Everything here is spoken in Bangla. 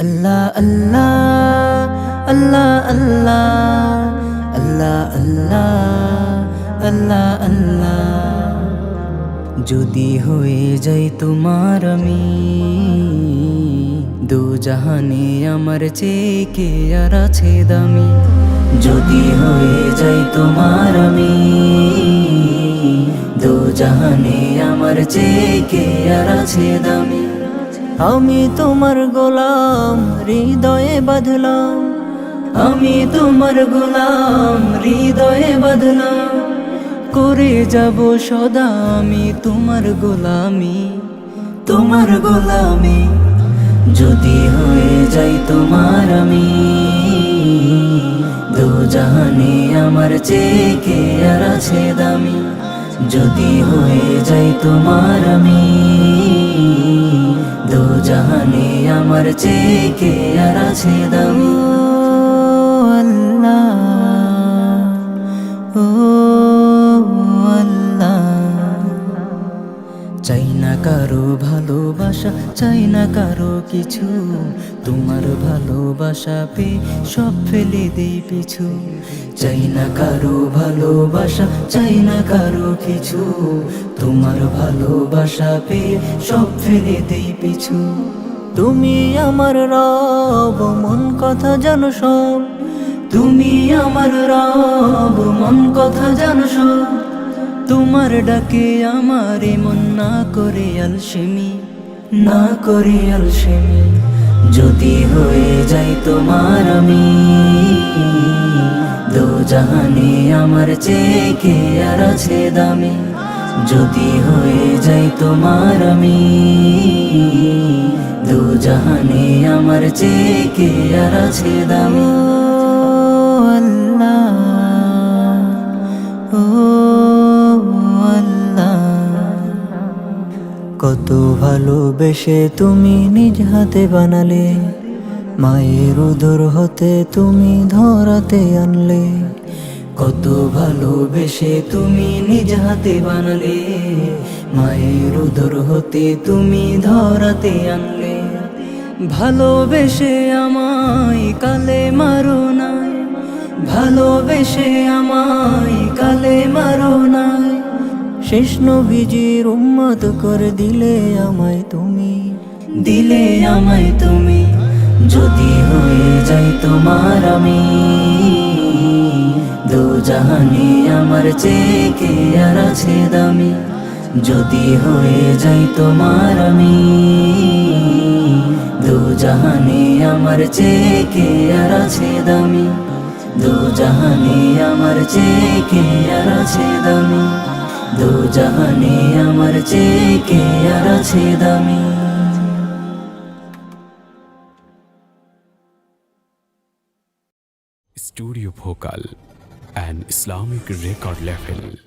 আল্লাহ আল্লাহ আল্লাহ আল্লাহ আল্লাহ আল্লাহ আল্লাহ। আল্লাহ যদি হয়ে যাই তোমার আমি, দু জাহানে আমার চেয়ে কে আর আছে দামি? যদি হয়ে যাই তোমার আমি, দু জাহানে আমার চেয়ে কে আর আছে দামি? আমি তোমার গোলাম, হৃদয়ে বাঁধলাম। আমি তোমার গোলাম, হৃদয়ে বাঁধলাম। করে যাব সদা আমি তোমার গোলামি তোমার গোলামি। যদি হয়ে যাই তোমার আমি, দু জাহানে আমার চেয়ে কে আর আছে দামি। যদি হয়ে যাই তোমার আমি আমার চেয়ে কে আর আছে দামি। চাই না কারও ভালোবাসা, চাই না কারও কিছু। তোমার ভালোবাসা পে সব ফেলে দেই পিছু। চাই না কারও ভালোবাসা, চাই না কারও কিছু। তোমার ভালোবাসা পে সব ফেলে দেই পিছু। তুমি আমার রব, মন কথা জানো তুমি আমার রব, মন কথা জানো তোমার ডাকে আমার মন না করে আলসেমি, না করে আলসেমি। যদি হয়ে যাই তোমার আমি, দু জাহানে আমার চেয়ে কে আর আছে দামি। যদি হয়ে যাই তোমার আমি জাহানে আমার চেয়ে কে আর আছে দামি কত ভালোবেসে তুমি নিজ হাতে বানালে, মায়ের উদর হতে তুমি ধরাতে আনলে। কত ভালোবেসে তুমি নিজ হাতে বানালে, মায়ের উদর হতে তুমি ধরাতে আনলে। ভালোবেসে আমায় কালে মারো না। ভালোবেসে আমায় কালে মারো না। শেষ নবীজির উম্মত করে দিলে আমায় তুমি। দিলে আমায় তুমি। যদি হয়ে যাই তোমার আমি। দু জাহানে আমার চেয়ে কে আর আছে দামি। যদি হয়ে যাই তোমার আমি। জাহানে আমার চেয়ে কে আর আছে দামি? দু জাহানে আমার চেয়ে কে আর আছে দামি? দু জাহানে আমার চেয়ে কে আর আছে দামি? Studio Bhokal, an Islamic record label.